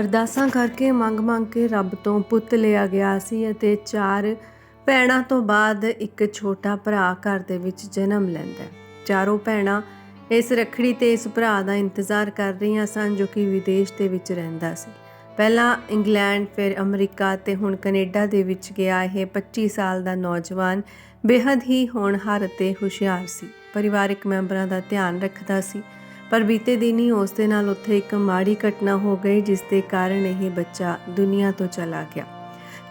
ਅਰਦਾਸਾਂ ਕਰਕੇ ਮੰਗ-ਮੰਗ ਕੇ ਰੱਬ ਤੋਂ ਪੁੱਤ ਲਿਆ ਗਿਆ ਸੀ ਅਤੇ ਚਾਰ ਭੈਣਾਂ ਤੋਂ ਬਾਅਦ ਇੱਕ ਛੋਟਾ ਭਰਾ ਘਰ ਦੇ ਵਿੱਚ ਜਨਮ ਲੈਂਦਾ ਹੈ। ਚਾਰੋਂ ਭੈਣਾਂ ਇਸ ਰੱਖੜੀ ਤੇ ਇਸ ਭਰਾ ਦਾ ਇੰਤਜ਼ਾਰ ਕਰ ਰਹੀਆਂ ਸਨ ਜੋ ਕਿ ਵਿਦੇਸ਼ ਦੇ ਵਿੱਚ ਰਹਿੰਦਾ ਸੀ। ਪਹਿਲਾਂ ਇੰਗਲੈਂਡ, ਫਿਰ ਅਮਰੀਕਾ ਤੇ ਹੁਣ ਕੈਨੇਡਾ ਦੇ ਵਿੱਚ ਗਿਆ। ਇਹ 25 ਸਾਲ ਦਾ ਨੌਜਵਾਨ ਬੇहद ਹੀ ਹੋਣਹਾਰ ਅਤੇ ਹੁਸ਼ਿਆਰ ਸੀ। ਪਰਿਵਾਰਕ ਮੈਂਬਰਾਂ ਦਾ ਧਿਆਨ ਰੱਖਦਾ ਸੀ। ਪਰ ਬੀਤੇ ਦਿਨ ਹੀ ਉਸ ਦੇ ਨਾਲ ਉੱਥੇ ਇੱਕ ਮਾੜੀ ਘਟਨਾ ਹੋ ਗਈ, ਜਿਸ ਦੇ ਕਾਰਨ ਇਹ ਬੱਚਾ ਦੁਨੀਆ ਤੋਂ ਚਲਾ ਗਿਆ।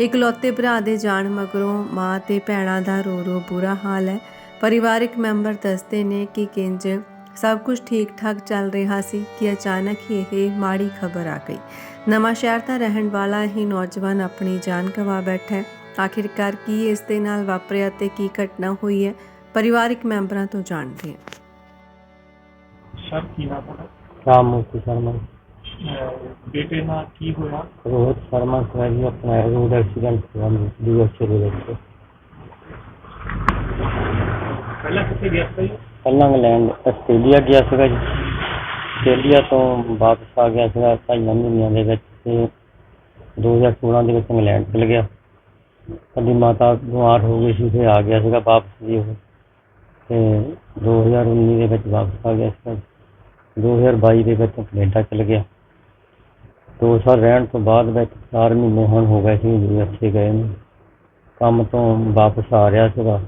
ਇਕਲੌਤੇ ਭਰਾ ਦੇ ਜਾਣ ਮਗਰੋਂ ਮਾਂ ਤੇ ਭੈਣਾਂ ਦਾ ਰੋ ਰੋ ਬੁਰਾ ਹਾਲ ਹੈ। ਪਰਿਵਾਰਿਕ ਮੈਂਬਰ ਦੱਸਦੇ ਨੇ ਕਿ ਕਿੰਜ ਸਭ ਕੁਝ ਠੀਕ ਠਾਕ ਚੱਲ ਰਿਹਾ ਸੀ ਕਿ ਅਚਾਨਕ ਹੀ ਇਹ ਮਾੜੀ ਖਬਰ ਆ ਗਈ। ਨਵਾਂ ਸ਼ਹਿਰ ਦਾ ਰਹਿਣ ਵਾਲਾ ਹੀ ਨੌਜਵਾਨ ਆਪਣੀ ਜਾਨ ਗਵਾ ਬੈਠਾ ਹੈ। ਆਖਿਰਕਾਰ ਕੀ ਇਸ ਦੇ ਨਾਲ ਵਾਪਰਿਆ ਤੇ ਕੀ ਘਟਨਾ ਹੋਈ ਹੈ, ਪਰਿਵਾਰਿਕ ਮੈਂਬਰਾਂ ਤੋਂ ਜਾਣਦੇ ਹਾਂ। ਸਰ ਕੀ ਨਾਮ ਤੁਹਾਡਾ ਰਾਮ ਮੂਰਤੀ ਸ਼ਰਮਾ ਅਹ ਬੇਟੇ ਨਾਲ ਕੀ ਹੋਇਆ ਰੋਹਿਤ ਸ਼ਰਮਾ ਸਰ ਜੀ ਆਪਣਾ ਰੋਡ ਐਕਸੀਡੈਂਟ ਹੋਇਆ ਯੂਐਸਏ ਦੇ ਵਿੱਚ ਪਹਿਲਾਂ ਕਿੱਥੇ ਗਿਆ ਸੀ ਪਹਿਲਾਂ ਇੰਗਲੈਂਡ ਆਸਟ੍ਰੇਲੀਆ ਗਿਆ ਸੀਗਾ ਜੀ ਆਸਟ੍ਰੇਲੀਆ ਤੋਂ ਵਾਪਸ ਆ ਗਿਆ ਸੀਗਾ ਢਾਈਆਂ ਮਹੀਨਿਆਂ ਦੇ ਵਿੱਚ ਤੇ 2016 ਦੇ ਵਿੱਚ ਇੰਗਲੈਂਡ ਚਲ ਗਿਆ ਸਾਡੀ ਮਾਤਾ ਬਿਮਾਰ ਹੋ ਗਈ ਸੀ ਤੇ ਆ ਗਿਆ ਸੀਗਾ ਵਾਪਸ ਜੀ ਉਹ ਤੇ 2019 ਦੇ ਵਿੱਚ ਵਾਪਸ ਆ ਗਿਆ ਸੀਗਾ 2022 ਦੇ ਵਿੱਚ ਕੈਨੇਡਾ ਚਲ ਗਿਆ। ਦੋ ਸਾਲ ਰਹਿਣ ਤੋਂ ਬਾਅਦ ਵਿੱਚ 4 ਮਹੀਨੇ ਹੁਣ ਹੋ ਗਏ ਸੀ ਯੂਐਸਏ ਗਏ ਨੂੰ। ਕੰਮ ਤੋਂ ਵਾਪਸ ਆ ਰਿਹਾ ਸੀਗਾ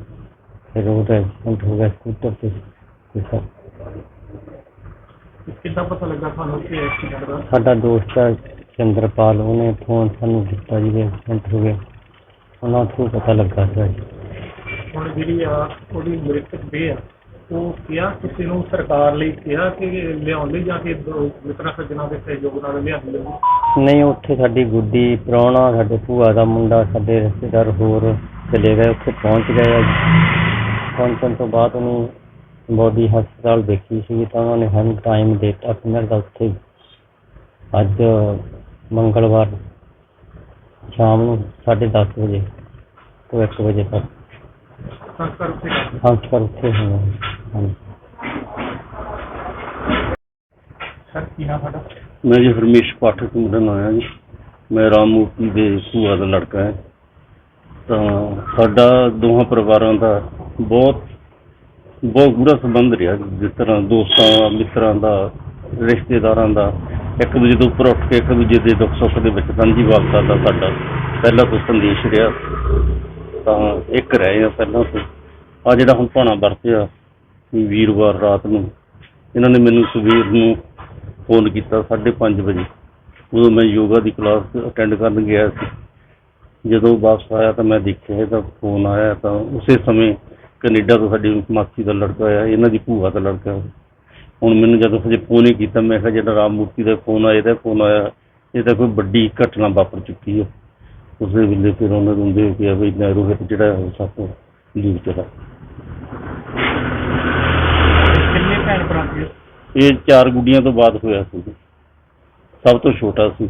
ਫਿਰ ਉਹ ਐਕਸੀਡੈਂਟ ਹੋ ਗਿਆ ਸਕੂਟਰ ਤੇ ਤੇ ਸਾ- ਕਿੱਦਾਂ ਪਤਾ ਲੱਗਾ ਤੁਹਾਨੂੰ ਕਿ ਐਕਸੀਡੈਂਟ ਦਾ? ਸਾਡਾ ਦੋਸਤ ਹੈ ਚੰਦਰਪਾਲ ਉਹਨੇ ਫੋਨ ਸਾਨੂੰ ਦਿੱਤਾ ਜੀ ਵੀ ਐਕਸੀਡੈਂਟ ਹੋ ਗਿਆ। ਉਹਨਾਂ ਤੋਂ ਪਤਾ ਲੱਗਾ ਸੀ। ਜੀ ਹੁਣ ਜਿਹੜੀ ਆ ਉਹਦੀ ਮ੍ਰਿਤਕ ਦੇ ਆ ਉਹ ਕਿਹਾ ਕਿਸੇ ਨੂੰ ਸਰਕਾਰ ਲਈ ਕਿਹਾ ਕਿ ਲਿਆਉਣ ਲਈ ਜਾਂ ਕਿ ਮਿੱਤਰਾਂ ਸੱਜਣਾ ਦੇ ਸਹਿਯੋਗ ਨਾਲ ਲਿਆਂਦੀ ਜਾਊਗੀ ਨਹੀਂ ਉੱਥੇ ਸਾਡੀ ਗੁੱਡੀ ਪ੍ਰਾਹੁਣਾ ਸਾਡੇ ਭੂਆ ਦਾ ਮੁੰਡਾ ਸਾਡੇ ਰਿਸ਼ਤੇਦਾਰ ਹੋਰ ਚਲੇ ਗਏ ਉੱਥੇ ਪਹੁੰਚ ਗਏ। ਆ ਪਹੁੰਚਣ ਤੋਂ ਬਾਅਦ ਉਹਨੂੰ ਬੋਡੀ ਹਸਪਤਾਲ ਦੇਖੀ ਸੀ ਤਾਂ ਉਹਨਾਂ ਨੇ ਸਾਨੂੰ ਟਾਈਮ ਦਿੱਤਾ ਫਿਰ ਦਾ ਉੱਥੇ ਅੱਜ ਮੰਗਲਵਾਰ ਸ਼ਾਮ ਨੂੰ 10:30 ਵਜੇ ਤੋਂ 1 ਵਜੇ ਤੱਕ। ਸੰਸਕਾਰ ਉੱਥੇ ਕਰ ਸੰਸਕਾਰ ਉੱਥੇ ਹੋਣਾ ਹਾਂਜੀ ਸਰ, ਕੀ ਨਾਮ ਤੁਹਾਡਾ? ਮੈਂ ਜੀ ਹਰਮੇਸ਼ ਪਾਠਕ ਮੇਰਾ ਨਾਮ ਹੈ ਜੀ। ਮੈਂ ਰਾਮ ਮੂਰਤੀ ਦੇ ਭੂਆ ਦਾ ਲੜਕਾ ਹੈ। ਤਾਂ ਸਾਡਾ ਦੋਹਾਂ ਪਰਿਵਾਰਾਂ ਦਾ ਬਹੁਤ ਬਹੁਤ ਗੂੜਾ ਸੰਬੰਧ ਰਿਹਾ ਜੀ। ਜਿਸ ਤਰ੍ਹਾਂ ਦੋਸਤਾਂ ਮਿੱਤਰਾਂ ਦਾ, ਰਿਸ਼ਤੇਦਾਰਾਂ ਦਾ, ਇੱਕ ਦੂਜੇ ਦੇ ਉੱਪਰ ਉੱਠ ਕੇ, ਇੱਕ ਦੂਜੇ ਦੇ ਦੁੱਖ ਸੁੱਖ ਦੇ ਵਿੱਚ ਸਾਂਝੀ ਸਾਂਝੀਵਾਲਤਾ ਦਾ ਸਾਡਾ ਪਹਿਲਾ ਤੋਂ ਸੰਦੇਸ਼ ਰਿਹਾ। ਤਾਂ ਇੱਕ ਰਹੇ ਆ ਪਹਿਲਾਂ ਤੋਂ। ਆ ਜਿਹੜਾ ਹੁਣ ਭਾਣਾ ਵਰਤਿਆ ਵੀਰਵਾਰ ਰਾਤ ਨੂੰ ਇਹਨਾਂ ਨੇ ਮੈਨੂੰ ਸਵੇਰ ਨੂੰ ਫੋਨ ਕੀਤਾ 5:30 ਵਜੇ। ਉਦੋਂ ਮੈਂ ਯੋਗਾ ਦੀ ਕਲਾਸ ਅਟੈਂਡ ਕਰਨ ਗਿਆ ਸੀ। ਜਦੋਂ ਵਾਪਸ ਆਇਆ ਤਾਂ ਮੈਂ ਦੇਖਿਆ ਇਹਦਾ ਫੋਨ ਆਇਆ ਤਾਂ ਉਸੇ ਸਮੇਂ ਕੈਨੇਡਾ ਤੋਂ ਸਾਡੀ ਮਾਸੀ ਦਾ ਲੜਕਾ ਆਇਆ, ਇਹਨਾਂ ਦੀ ਭੂਆ ਦਾ ਲੜਕਾ। ਹੁਣ ਮੈਨੂੰ ਜਦੋਂ ਹਜੇ ਫੋਨ ਹੀ ਕੀਤਾ, ਮੈਂ ਕਿਹਾ ਜਿਹੜਾ ਰਾਮ ਮੂਰਤੀ ਦਾ ਫੋਨ ਆਇਆ, ਇਹਦਾ ਫੋਨ ਆਇਆ। ਇਹ ਤਾਂ ਕੋਈ ਵੱਡੀ ਘਟਨਾ ਵਾਪਰ ਚੁੱਕੀ ਹੈ ਉਸੇ ਵੇਲੇ ਫਿਰ ਉਹਨਾਂ ਨੂੰ ਦੇ ਕੇ ਵੀ ਮੈਂ ਰੋਹਿਤ ਜਿਹੜਾ ਉਹ ਸਭ ਤੋਂ ਦੂਰ ਚਲਾ ਕਿੰਨੇ ਭੈਣ ਭਰਾ ਸੀ ਇਹ ਚਾਰ ਗੁੱਡੀਆਂ ਤੋਂ ਬਾਅਦ ਹੋਇਆ ਸੀ। ਸਭ ਤੋਂ ਛੋਟਾ ਸੀ।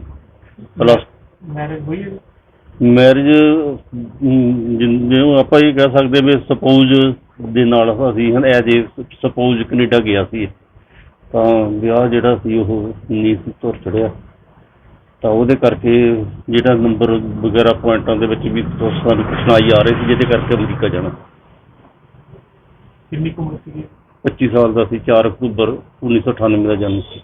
ਪਲੱਸ ਮੈਰਿਜ ਹੋਈ ਹੈ? ਮੈਰਿਜ ਜਿਵੇਂ ਆਪਾਂ ਇਹ ਕਹਿ ਸਕਦੇ ਵੀ ਸਪੋਜ਼ ਦੇ ਨਾਲ ਅਸੀਂ ਹਨ ਐਜ ਏ ਸਪੋਜ਼ ਕੈਨੇਡਾ ਗਿਆ ਸੀ। ਤਾਂ ਵਿਆਹ ਜਿਹੜਾ ਸੀ ਉਹ ਨਹੀਂ ਸੀ ਤੁਰ ਚੜਿਆ। ਤਾਂ ਉਹਦੇ ਕਰਕੇ ਜਿਹੜਾ ਨੰਬਰ ਵਗੈਰਾ ਪੁਆਇੰਟਾਂ ਦੇ ਵਿੱਚ ਵੀ ਸਾਨੂੰ ਕਠਿਨਾਈ ਆ ਰਹੀ ਸੀ ਜਿਹਦੇ ਕਰਕੇ ਅਮਰੀਕਾ ਜਾਣਾ। ਕਿੰਨੀ ਕੁ ਉਮਰ ਸੀ 25 ਸਾਲ ਦਾ ਸੀ 4 ਅਕਤੂਬਰ 1998 ਦਾ ਜਨਮ ਸੀ।